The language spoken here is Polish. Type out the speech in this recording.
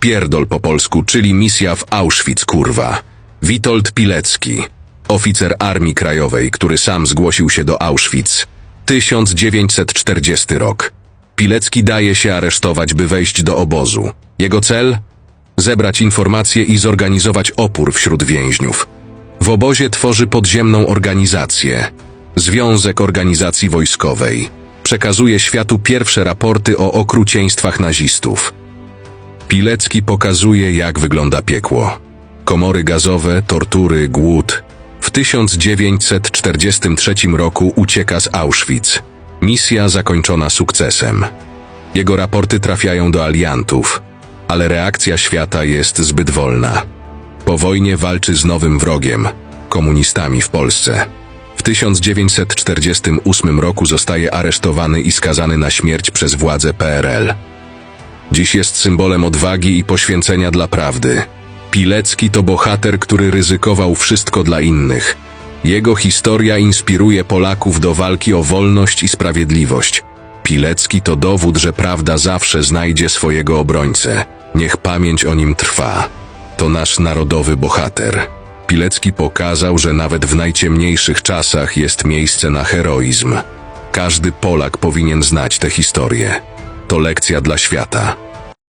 wpierdol po polsku, czyli misja w Auschwitz, kurwa. Witold Pilecki, oficer Armii Krajowej, który sam zgłosił się do Auschwitz. 1940 rok. Pilecki daje się aresztować, by wejść do obozu. Jego cel? Zebrać informacje i zorganizować opór wśród więźniów. W obozie tworzy podziemną organizację Związek Organizacji Wojskowej. Przekazuje światu pierwsze raporty o okrucieństwach nazistów. Pilecki pokazuje, jak wygląda piekło. Komory gazowe, tortury, głód. W 1943 roku ucieka z Auschwitz. Misja zakończona sukcesem. Jego raporty trafiają do aliantów, ale reakcja świata jest zbyt wolna. Po wojnie walczy z nowym wrogiem komunistami w Polsce. W 1948 roku zostaje aresztowany i skazany na śmierć przez władze PRL. Dziś jest symbolem odwagi i poświęcenia dla prawdy. Pilecki to bohater, który ryzykował wszystko dla innych. Jego historia inspiruje Polaków do walki o wolność i sprawiedliwość. Pilecki to dowód, że prawda zawsze znajdzie swojego obrońcę. Niech pamięć o nim trwa. To nasz narodowy bohater. Pilecki pokazał, że nawet w najciemniejszych czasach jest miejsce na heroizm. Każdy Polak powinien znać tę historię. To lekcja dla świata.